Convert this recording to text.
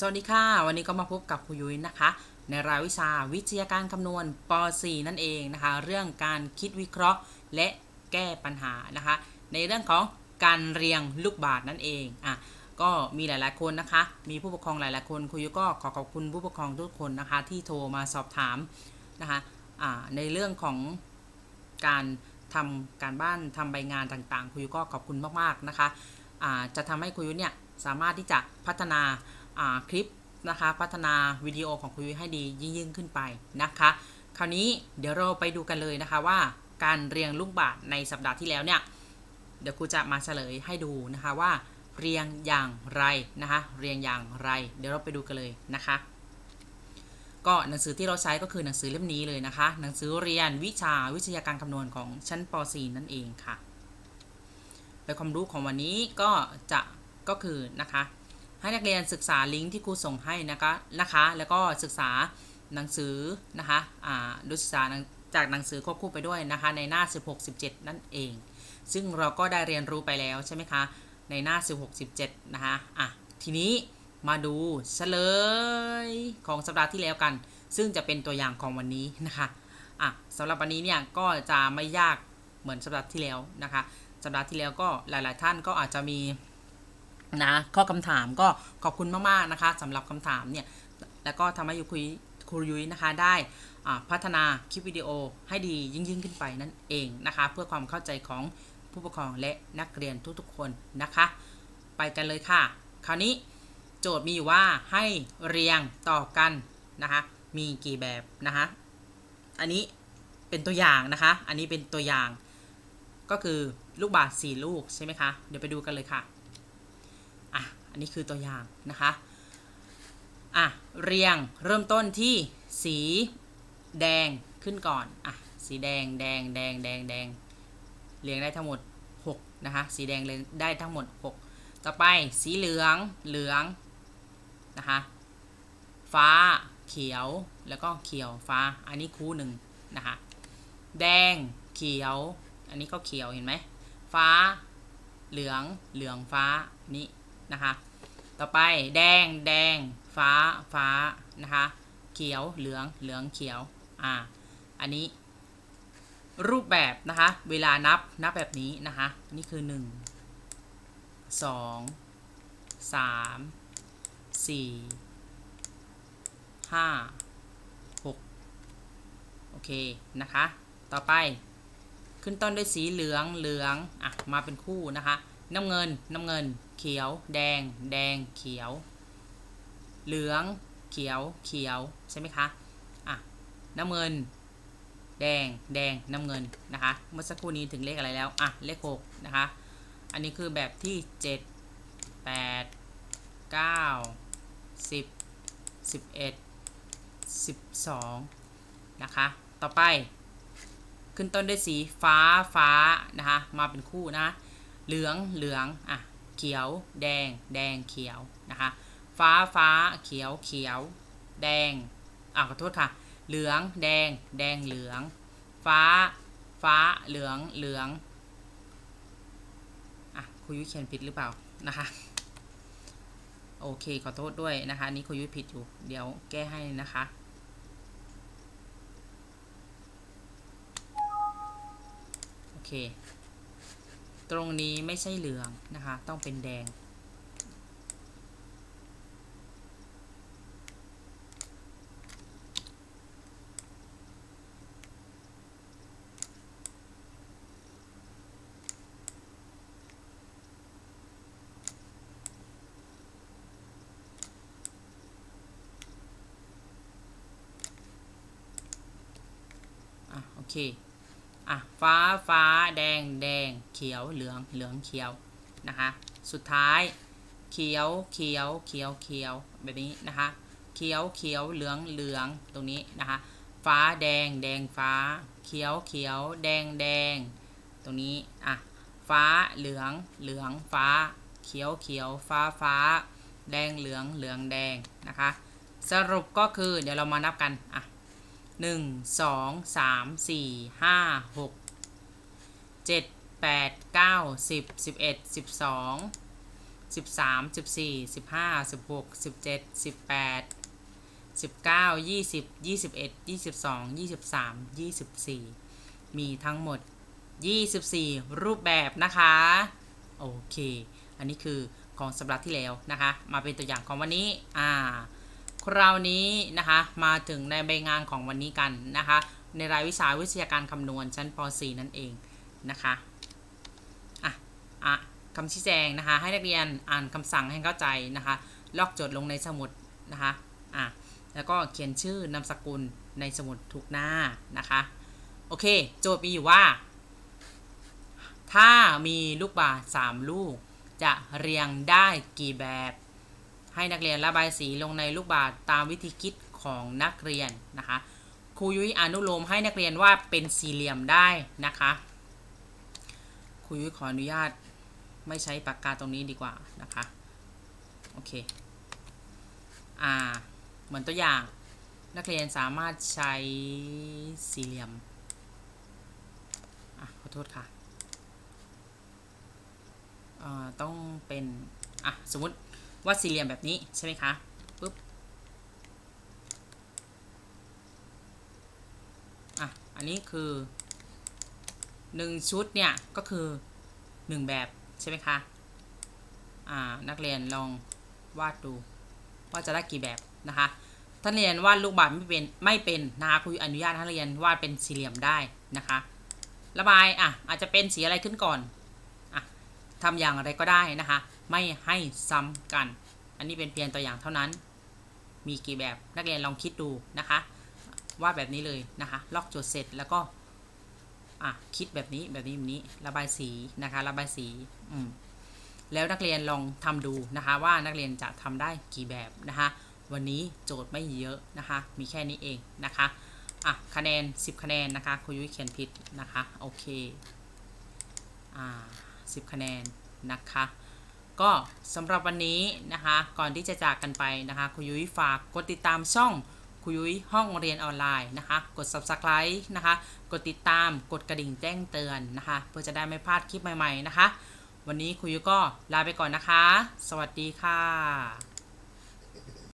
สวัสดีค่ะ วันนี้ก็มาพบกับครูยุ้ยนะคะ ในรายวิชาวิทยาการคำนวณป .4 นั่นเองนะคะ เรื่องการคิดวิเคราะห์และแก้ปัญหานะคะ ในเรื่องของการเรียงลูกบาศก์นั่นเองอะก็มีหลาย ๆ คนนะคะ มีผู้ปกครองหลาย ๆ คนครูยุ้ยก็ขอขอบคุณผู้ปกครองทุกคนนะคะ ที่โทรมาสอบถามนะคะอ่าในเรื่องของการทำการบ้านทำใบงานต่าง ๆครูยุ้ยก็ขอบคุณมาก ๆ นะคะอ่าจะทำให้ครูยุ้ยเนี่ยสามารถที่จะพัฒนา คลิปนะคะพัฒนาวิดีโอของครูยุ้ยให้ดียิ่งยิ่งขึ้นไปนะคะ คราวนี้เดี๋ยวเราไปดูกันเลยนะคะว่าการเรียงลูกบาศก์ในสัปดาห์ที่แล้วเนี่ยเดี๋ยวครูจะมาเฉลยให้ดูนะคะว่าเรียงอย่างไรนะคะเรียงอย่างไร เดี๋ยวเราไปดูกันเลยนะคะ ก็หนังสือที่เราใช้ก็คือหนังสือเล่มนี้เลยนะคะ หนังสือเรียนวิชาวิทยาการคำนวณของชั้นป .4 นั่นเองค่ะไปความรู้ของวันนี้ก็จะก็คือนะคะ ให้นักเรียนศึกษาลิงก์ที่ครูส่งให้นะคะนะคะ แล้วก็ศึกษาหนังสือนะคะอ่าดูศึกษาจากหนังสือควบคู่ไปด้วยนะคะ ในหน้า 16 17 นั่นเอง ซึ่งเราก็ได้เรียนรู้ไปแล้วใช่ไหมคะ ในหน้า 16 17 นะคะอะทีนี้มาดูเฉลยของสัปดาห์ที่แล้วกัน ซึ่งจะเป็นตัวอย่างของวันนี้นะคะอะสำหรับวันนี้เนี่ยก็จะไม่ยากเหมือนสัปดาห์ที่แล้วนะคะ สัปดาห์ที่แล้วก็หลาย ๆ ท่านก็อาจจะมี นะข้อคำถามก็ขอบคุณมาก ๆ นะคะสำหรับคำถามเนี่ย แล้วก็ทำให้ยุคุยครูยุ้ยนะคะได้พัฒนาคลิปวิดีโอให้ดียิ่งยิ่งขึ้นไปนั่นเองนะคะ เพื่อความเข้าใจของผู้ปกครองและนักเรียนทุกๆคนนะคะ ไปกันเลยค่ะ คราวนี้โจทย์มีอยู่ว่าให้เรียงต่อกันนะคะ มีกี่แบบนะคะ อันนี้เป็นตัวอย่างนะคะ อันนี้เป็นตัวอย่าง ก็คือลูกบาศก์สี่ลูกใช่ไหมคะ เดี๋ยวไปดูกันเลยค่ะ อันนี้คือตัวอย่างนะคะอะเรียงเริ่มต้นที่สีแดงขึ้นก่อนอะสีแดงแดงแดงแดงแดงเรียงได้ทั้งหมด6นะคะสีแดงเรียงได้ทั้งหมด 6 ต่อไปสีเหลืองเหลืองนะคะฟ้าเขียวแล้วก็เขียวฟ้าอันนี้คู่หนึ่งนะคะแดงเขียว อันนี้ก็เขียวเห็นไหมฟ้าเหลืองเหลืองฟ้านี้นะคะ ต่อไปแดงแดง ฟ้าฟ้านะคะ เขียวเหลืองเหลืองเขียวอ่าอันนี้ รูปแบบนะคะ เวลานับนับแบบนี้นะคะนี่คือ 1 2 3 4 5 6 โอเคนะคะ ต่อไปขึ้นต้นด้วยสีเหลืองเหลืองอะมาเป็นคู่นะคะ น้ำเงิน น้ำเงิน เขียว แดง แดง เขียว เหลือง เขียว เขียว ใช่ไหมคะ อะ น้ำเงิน แดง แดง น้ำเงิน นะคะ เมื่อสักครู่นี้ถึงเลขอะไรแล้ว อะ เลขหกนะคะ อันนี้คือแบบที่เจ็ดแปดเก้าสิบสิบเอ็ดสิบสองนะคะ ต่อไป ขึ้นต้นด้วยสีฟ้าฟ้านะคะ มาเป็นคู่นะ เหลือง เหลือง อะ เขียว แดง แดง เขียว นะคะ ฟ้า ฟ้า เขียว เขียว แดง อะขอโทษค่ะ เหลือง แดง แดง เหลือง ฟ้า ฟ้า เหลือง เหลือง อะครูยุ้ยเขียนผิดหรือเปล่า นะคะ โอเค ขอโทษด้วยนะคะ นี่ครูยุ้ยผิดอยู่ เดี๋ยวแก้ให้นะคะโอเค ตรงนี้ไม่ใช่เหลืองนะคะ ต้องเป็นแดง อะ โอเค อะฟ้าฟ้าแดงแดงเขียวเหลืองเหลืองเขียวนะคะสุดท้ายเขียวเขียวเขียวเขียวแบบนี้นะคะเขียวเขียวเหลืองเหลืองตรงนี้นะคะฟ้าแดงแดงฟ้า เขียวเขียวแดงแดงตรงนี้อะฟ้าเหลืองเหลืองฟ้า เขียวเขียวฟ้าฟ้า แดงเหลืองเหลืองแดงนะคะ สรุปก็คือเดี๋ยวเรามานับกันอะ หนึ่งสองสามสี่ห้าหกเจ็ดแปดเก้าสิบสิบเอ็ดสิบสองสิบสามสิบสี่สิบห้าสิบหกสิบเจ็ดสิบแปดสิบเก้ายี่สิบยี่สิบเอ็ดยี่สิบสองยี่สิบสามยี่สิบสี่มีทั้งหมดยี่สิบสี่รูปแบบนะคะ โอเค อันนี้คือของสัปดาห์ที่แล้วนะคะ มาเป็นตัวอย่างของวันนี้ อ่า คราวนี้นะคะมาถึงในใบงานของวันนี้กันนะคะ ในรายวิชาวิทยาการคำนวณชั้นป .4 นั่นเองนะคะอะอะคำชี้แจงนะคะ ให้นักเรียนอ่านคำสั่งให้เข้าใจนะคะ ลอกโจทย์ลงในสมุดนะคะอะแล้วก็เขียนชื่อนามสกุลในสมุดทุกหน้านะคะ โอเค โจทย์มีอยู่ว่า ถ้ามีลูกบาศก์3ลูก จะเรียงได้กี่แบบ ให้นักเรียนระบายสีลงในลูกบาศก์ตามวิธีคิดของนักเรียนนะคะครูยุ้ยอนุโลมให้นักเรียนวาดเป็นสี่เหลี่ยมได้นะคะครูยุ้ยขออนุญาตไม่ใช้ปากกาตรงนี้ดีกว่านะคะโอเคอ่าเหมือนตัวอย่างนักเรียนสามารถใช้สี่เหลี่ยมอะขอโทษค่ะเอ่อต้องเป็นอะสมมติ ว่าสี่เหลี่ยมแบบนี้ใช่ไหมคะปุ๊บอะอันนี้คือหนึ่งชุดเนี่ยก็คือหนึ่งแบบใช่ไหมคะอ่านักเรียนลองวาดดู ว่าจะได้กี่แบบนะคะถ้าเรียนวาดลูกบาศก์ไม่เป็นไม่เป็นนะคะครูอนุญาตให้นักเรียนวาดเป็นสี่เหลี่ยมได้นะคะ ระบายอะอาจจะเป็นสีอะไรขึ้นก่อนอะทำอย่างไรก็ได้นะคะ ไม่ให้ซ้ำกัน อันนี้เป็นเพียงตัวอย่างเท่านั้น มีกี่แบบนักเรียนลองคิดดูนะคะวาดแบบนี้เลยนะคะ ล็อกโจทย์เสร็จแล้วก็อะคิดแบบนี้แบบนี้แบบนี้ระบายสีนะคะระบายสีอืมแล้วนักเรียนลองทำดูนะคะ ว่านักเรียนจะทำได้กี่แบบนะคะ วันนี้โจทย์ไม่เยอะนะคะ มีแค่นี้เองนะคะอะคะแนน 10 คะแนนนะคะครูยุ้ยเขียนผิดนะคะโอเคอ่า10 คะแนนนะคะ ก็สำหรับวันนี้นะคะ ก่อนที่จะจากกันไปนะคะคุยุ้ยฝากกดติดตามช่องคุยุ้ยห้องเรียนออนไลน์นะคะ กด subscribe นะคะ กดติดตามกดกระดิ่งแจ้งเตือนนะคะ เพื่อจะได้ไม่พลาดคลิปใหม่ ๆ นะคะ วันนี้คุยุ้ยก็ลาไปก่อนนะคะ สวัสดีค่ะ